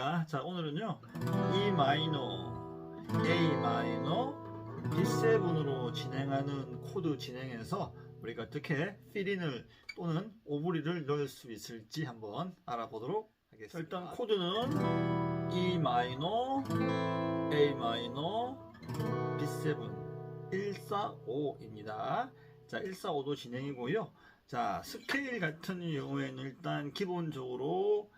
안녕하십니까? 자 오늘은요 E 마이너 A 마이너 B7으로 진행하는 코드 진행해서 우리가 어떻게 필인을 또는 오브리를 넣을 수 있을지 한번 알아보도록 하겠습니다. 일단 코드는 E 마이너 A 마이너 B7 145입니다. 자 145도 진행이고요. 자 스케일 같은 경우에는 일단 기본적으로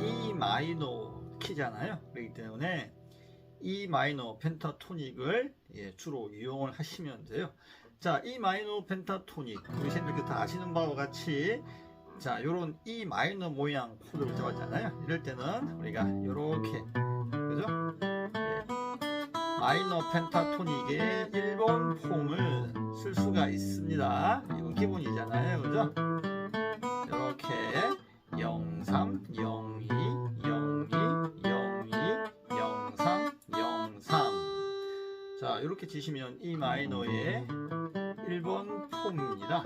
E 마이너 키잖아요. 그렇기 때문에 E 마이너 펜타토닉을 예, 주로 이용을 하시면 돼요. 자, E 마이너 펜타토닉 우리 쌤들 다 아시는 바와 같이 자, 요런 E 마이너 모양 코드를 잡았잖아요. 이럴 때는 우리가 요렇게 그죠? 예, 마이너 펜타토닉의 1번 폼을 쓸 수가 있습니다. 이건 기본이잖아요. 그죠? 이렇게 03, 02, 02, 02, 03, 03. 자, 이렇게 치시면 E 마이너의 1번 폼입니다.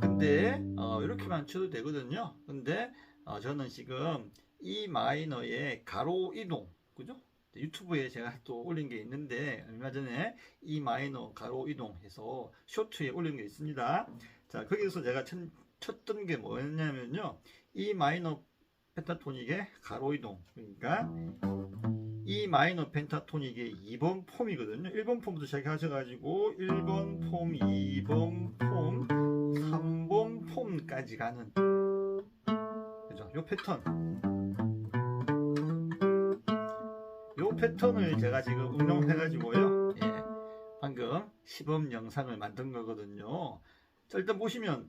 근데 어, 이렇게만 쳐도 되거든요. 근데 어, 저는 지금 E 마이너의 가로 이동, 그죠? 유튜브에 제가 또 올린 게 있는데 얼마 전에 E 마이너 가로 이동해서 쇼트에 올린 게 있습니다. 자, 거기서 제가 쳤, 쳤던 게 뭐였냐면요. E 마이너 펜타토닉의 가로 이동. 그러니까 E 마이너 펜타토닉의 2번 폼이거든요. 1번 폼부터 시작하셔 가지고 1번 폼, 2번 폼, 3번 폼까지 가는 그죠? 요 패턴. 요 패턴을 제가 지금 응용해 가지고요. 예, 방금 시범 영상을 만든 거거든요. 자, 일단 보시면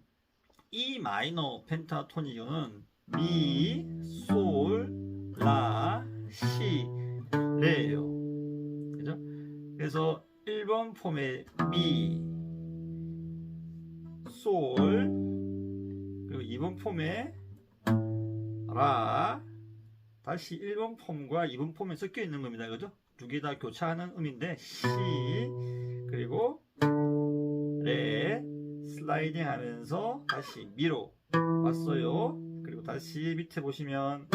E 마이너 펜타토닉은 미, 솔, 라, 시, 레예요. 그죠? 그래서 1번 폼의 미, 솔, 그리고 2번 폼의 라, 다시 1번 폼과 2번 폼에 섞여 있는 겁니다. 그죠? 두 개 다 교차하는 음인데 시, 그리고 레, 슬라이딩 하면서 다시 미로 왔어요. 그리고 다시 밑에 보시면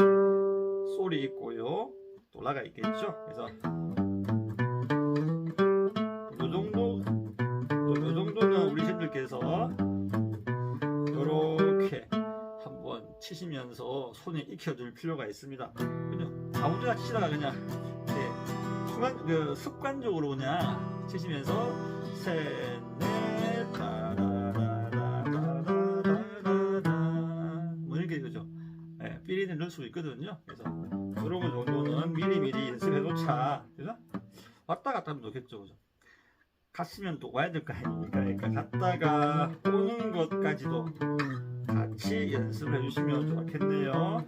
솔이 있고요. 또 라가 있겠죠. 그래서 요 정도 요 정도는 우리 신들께서 이렇게 한번 치시면서 손에 익혀둘 필요가 있습니다. 그냥 아무 데나 치다가 그냥 네, 순간 그 습관적으로 그냥 치시면서 셋넷 넣을 수 있거든요. 그래서 그런 거 정도는 미리 미리 연습해 놓자. 그죠? 왔다 갔다 하면 좋겠죠. 그죠? 갔으면 또 와야 될 거 아닙니까? 그러니까 갔다가 오는 것까지도 같이 연습을 해주시면 좋겠네요.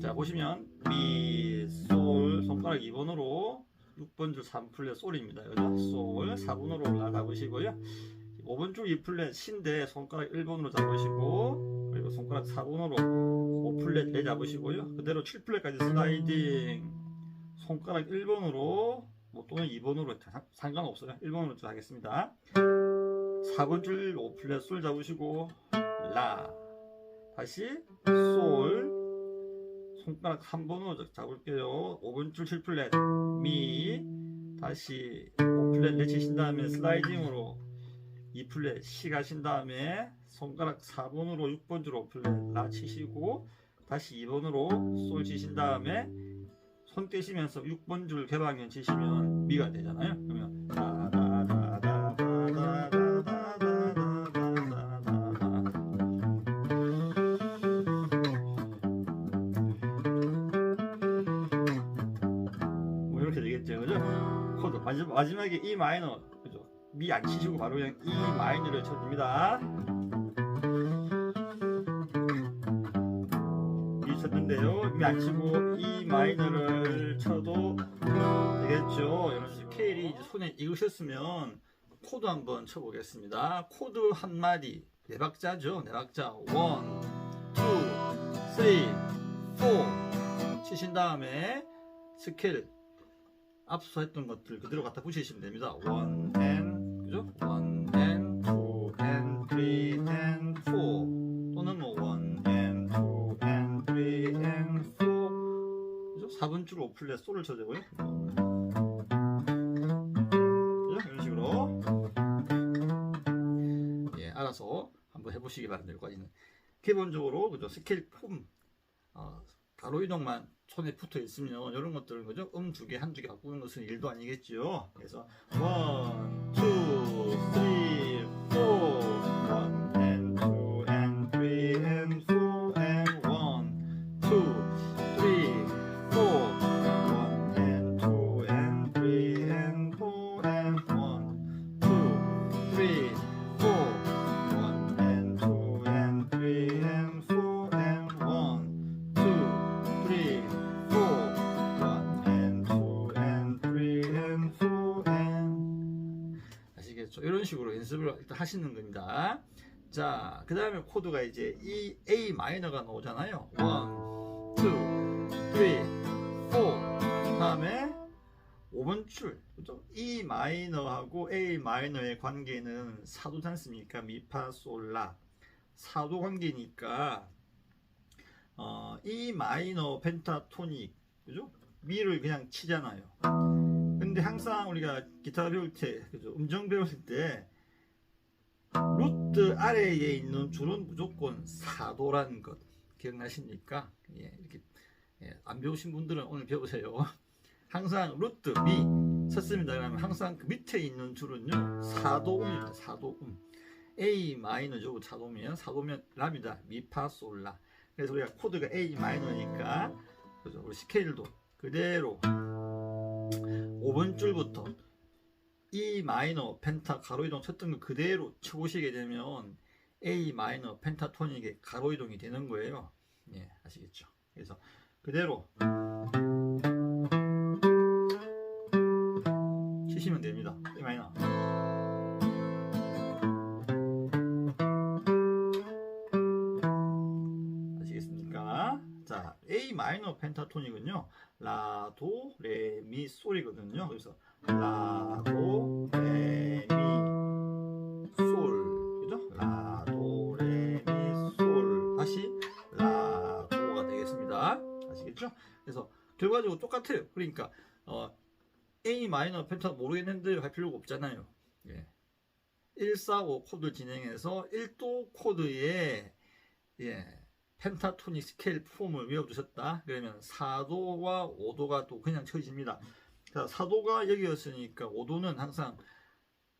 자 보시면 미, 솔 손가락 2번으로 6번 줄 3플랫 솔입니다. 그죠? 솔 4번으로 라 잡으시고요. 5번 줄 2플랫 신데 손가락 1번으로 잡으시고 그리고 손가락 4번으로 5플랫 레 잡으시고요. 그대로 7플랫까지 슬라이딩 손가락 1번으로 뭐 또는 2번으로 상관없어요. 1번으로 좀 하겠습니다. 4번 줄 5플랫 솔 잡으시고 라 다시 솔 손가락 3번으로 잡을게요. 5번 줄 7플랫 미 다시 5플랫 내치신 다음에 슬라이딩으로 2플랫 시 가신 다음에 손가락 4번으로 6번 줄 5플랫 라 치시고 다시 2번으로 솔 치신 다음에 손 떼시면서 6번 줄 개방현 치시면 미가 되잖아요. 마지막, 마지막에 E 마이너, 그죠? 미 안 치시고 바로 그냥 E 마이너를 쳐줍니다. 미 쳤는데요. 미 안 치고 E 마이너를 쳐도 되겠죠. 스케일이 이제 손에 익으셨으면 코드 한번 쳐보겠습니다. 코드 한 마디 네 박자죠. 네 박자 1, 2, 3, 4 치신 다음에 스케일 앞서 했던 것들 그대로 갖다 붙이시면 됩니다. 원 아. 앤, 그죠? 원 and two 포 또는 뭐 one and two 그죠? 4분 줄 5플랫 소를 쳐주고요. 그죠? 이런 식으로 예 알아서 한번 해보시기 바랍니다. 기본적으로 그죠 스케일 폼 가로 이동만 손에 붙어 있으면 이런 것들은 그죠 음 두 개 한 두 개 바꾸는 것은 일도 아니겠죠. 그래서 원, 투, 쓰리, 포, 원, 연습을 일단 하시는 겁니다. 자, 그 다음에 코드가 이제 이 A 마이너가 나오잖아요. 1, 2, 3, 4. 다음에 5번 줄. 그죠? E 마이너하고 A 마이너의 관계는 사도지 않습니까? 미파 솔라. 사도 관계니까 어, E 마이너 펜타토닉. 그죠? 미를 그냥 치잖아요. 근데 항상 우리가 기타 배울 때, 그죠? 음정 배울 때 루트 아래에 있는 줄은 무조건 사도라는 것 기억나십니까? 예, 이렇게 예, 안 배우신 분들은 오늘 배우세요. 항상 루트 미 쳤습니다. 그러면 항상 그 밑에 있는 줄은요 사도음입니다. 사도음. A 마이너죠. 사도면 사도면 라입니다. 미파 솔라. 그래서 우리가 코드가 A 마이너니까 그죠? 우리 스케일도 그대로 5번 줄부터 E 마이너 펜타 가로 이동 쳤던 거 그대로 쳐보시게 되면 A 마이너 펜타토닉의 가로 이동이 되는 거예요. 예, 아시겠죠? 그래서 그대로 치시면 됩니다. E 마이너. A 마이너 펜타토닉은요. 라, 도, 레, 미, 솔이거든요. 그래서 라, 도, 레, 미, 솔. 그죠? 라, 도, 레, 미, 솔. 다시 라, 도가 되겠습니다. 아시겠죠? 그래서 결과적으로 똑같아요. 그러니까 어, A 마이너 펜타 모르겠는데 할 필요가 없잖아요. 예. 145 코드 진행해서 1도 코드에 예, 펜타토닉 스케일 폼을 외워두셨다. 그러면 4도와 5도가 또 그냥 쳐집니다. 자, 4도가 여기였으니까 5도는 항상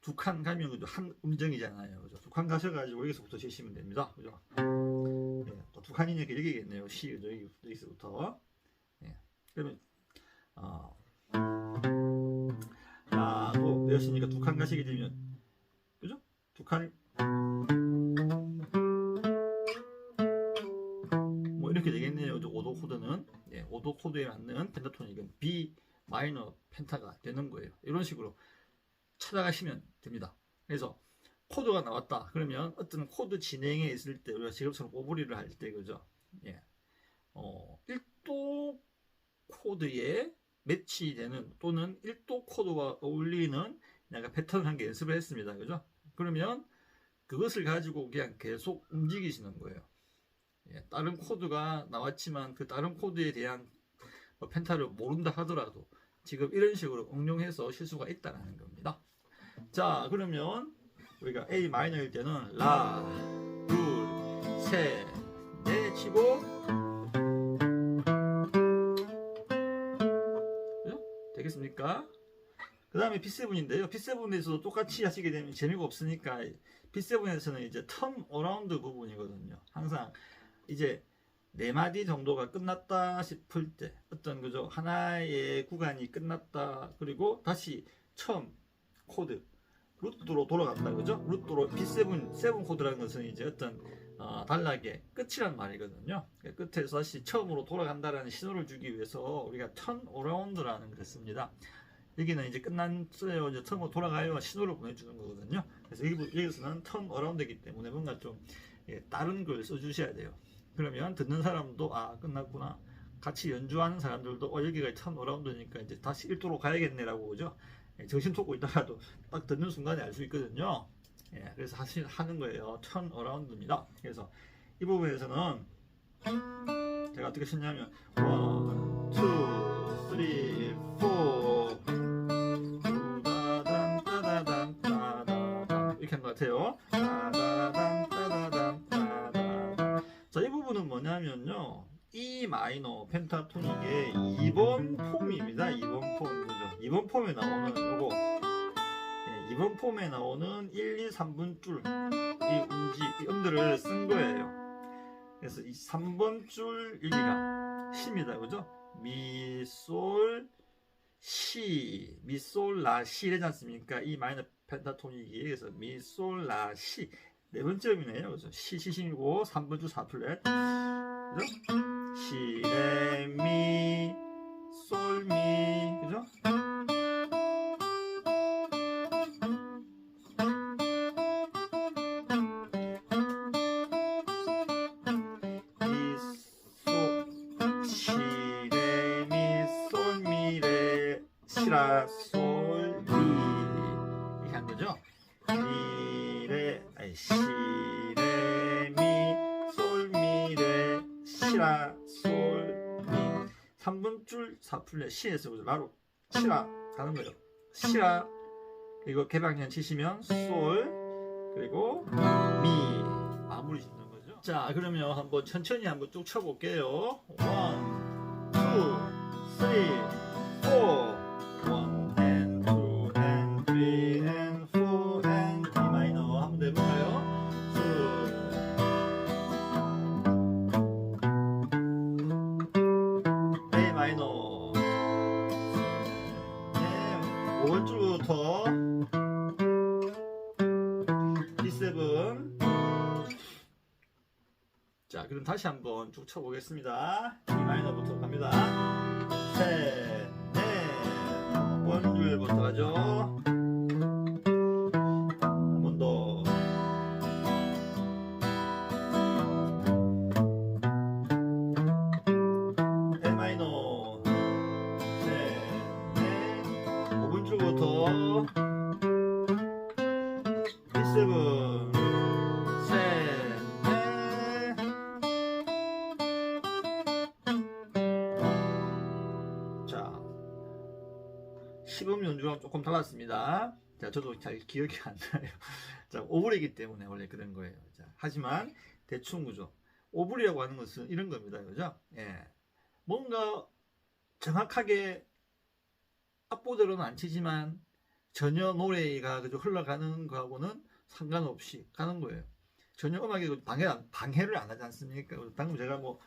두 칸 가면? 한 음정이잖아요. 그죠? 두 칸 가셔가지고 여기서부터 치시면 됩니다. 그죠? 예, 또두 칸이니까 여기겠네요. 시, 그죠? 여기, 여기서부터. 예. 그러면, 어, 라도 외웠으니까 두 칸 가시게 되면, 그죠? 두 칸, 이렇게 되겠네요. 5도 코드는 예, 5도 코드에 맞는 펜타토닉은 B 마이너 펜타가 되는 거예요. 이런 식으로 찾아가시면 됩니다. 그래서 코드가 나왔다. 그러면 어떤 코드 진행에 있을 때 우리가 지금처럼 오버리를 할 때 그죠? 예. 어, 1도 코드에 매치되는 또는 1도 코드와 어울리는 약간 패턴을 한 개 연습을 했습니다. 그죠? 그러면 그것을 가지고 그냥 계속 움직이시는 거예요. 예, 다른 코드가 나왔지만 그 다른 코드에 대한 뭐 펜타를 모른다 하더라도 지금 이런 식으로 응용해서 실수가 있다는 겁니다. 자, 그러면 우리가 A 마이너일 때는 라, 둘, 셋, 넷 치고 그죠? 되겠습니까? 그 다음에 P7인데요. P7에서도 똑같이 하시게 되면 재미가 없으니까 P7에서는 이제 턴 어라운드 부분이거든요. 항상 이제 네 마디 정도가 끝났다 싶을 때 어떤 그죠? 하나의 구간이 끝났다. 그리고 다시 처음 코드 루트로 돌아간다. 그죠? 루트로 B7 7 코드라는 것은 이제 어떤 어, 단락의 끝이란 말이거든요. 그러니까 끝에서 다시 처음으로 돌아간다라는 신호를 주기 위해서 우리가 턴 어라운드라는 걸 씁니다. 여기는 이제 끝났어요 이제 처음으로 돌아가요. 신호를 보내주는 거거든요. 그래서 여기, 여기서는 턴 어라운드이기 때문에 뭔가 좀 예, 다른 걸 써주셔야 돼요 그러면 듣는 사람도 아 끝났구나 같이 연주하는 사람들도 어 여기가 참 어라운드니까 이제 다시 1도로 가야겠네라고 그죠 예, 정신 쫓고 있다가도 딱 듣는 순간에 알 수 있거든요 예, 그래서 사실 하는 거예요 턴 어라운드입니다 그래서 이 부분에서는 제가 어떻게 썼냐면 1, 2, 쓰리, 포. 따단, 따다단, 따다단. 이렇게 한 것 같아요. 부분은 뭐냐면요. E 마이너 펜타토닉의 2번 폼입니다. 2번 폼. 그죠? 2번 폼에 나오는 요거. 예, 2번 폼에 나오는 1, 2, 3분 줄. 이 음지, 이 음들을 쓴 거예요. 그래서 이 3번 줄 여기가 시입니다. 그죠? 미, 솔, 시, 미, 솔, 라, 시 이러지 않습니까? 이 마이너 펜타토닉이 그래서 미, 솔, 라, 시 네 번째 음이네요. 그죠? 시, 시, 시이고 3번 줄 4플랫 그죠? 시, 레, 미, 솔, 미 그죠? 시라, 3분 줄 4풀레 C에서 바로 시라 가는 거예요. 시라 그리고 개방년 치시면 솔 그리고 미 마무리 짓는 거죠. 자 그러면 한번 천천히 한번 쭉 쳐볼게요. 1, 2, 3, 4 그럼 다시 한번 쭉 쳐보겠습니다. D 마이너부터 갑니다. 셋 넷. 원줄부터 가죠 연주랑 조금 달랐습니다. 자, 저도 잘 기억이 안 나요. 자, 오브리기 때문에 원래 그런 거예요. 자, 하지만 대충 구조. 오브리라고 하는 것은 이런 겁니다. 그죠? 예. 뭔가 정확하게 악보대로는 안 치지만 전혀 노래가 그저 흘러가는 거하고는 상관없이 가는 거예요. 전혀 음악에 그 방해, 안- 방해를 안 하지 않습니까? 방금 제가 뭐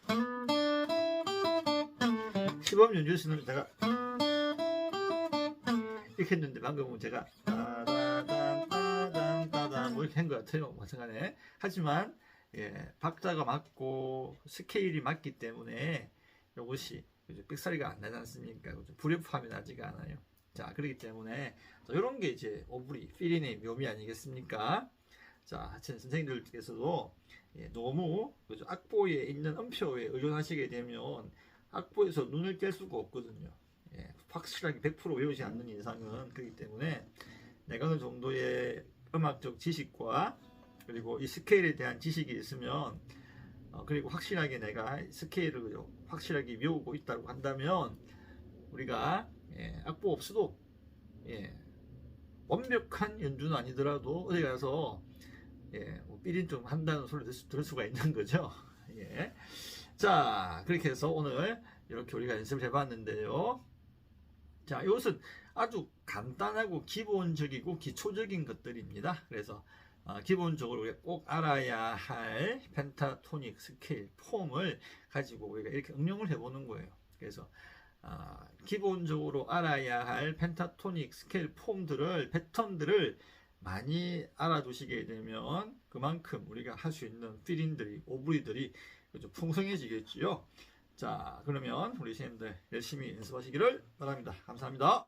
시범 연주에서는 제가 이렇게 했는데 방금은 제가 따다단 따단 따단 뭐 이렇게 한 것 같아요. 마찬가지에 하지만 예, 박자가 맞고 스케일이 맞기 때문에 이것이? 삑사리가 안 나지 않습니까? 불협화음이 나지가 않아요. 자 그렇기 때문에 이런 게 이제 오브리 필인의 묘미 아니겠습니까? 자 하여튼 선생님들께서도 예, 너무 그죠? 악보에 있는 음표에 의존하시게 되면 악보에서 눈을 뗄 수가 없거든요. 예, 확실하게 100% 외우지 않는 이상은 그렇기 때문에 내가 어느 정도의 음악적 지식과 그리고 이 스케일에 대한 지식이 있으면 어, 그리고 확실하게 내가 스케일을? 확실하게 외우고 있다고 한다면 우리가 예, 악보 없어도 예, 완벽한 연주는 아니더라도 어디 가서 예, 뭐 삐린 좀 한다는 소리 들, 수- 들을 수가 있는 거죠. 예. 자, 그렇게 해서 오늘 이렇게 우리가 연습을 해봤는데요. 자, 이것은 아주 간단하고 기본적이고 기초적인 것들입니다. 그래서 어, 기본적으로 꼭 알아야 할 펜타토닉 스케일 폼을 가지고 우리가 이렇게 응용을 해보는 거예요. 그래서 어, 기본적으로 알아야 할 펜타토닉 스케일 폼들을 패턴들을 많이 알아두시게 되면 그만큼 우리가 할 수 있는 필인들이 오브리들이? 풍성해지겠지요. 자, 그러면 우리 선생님들 열심히 연습하시기를 바랍니다. 감사합니다.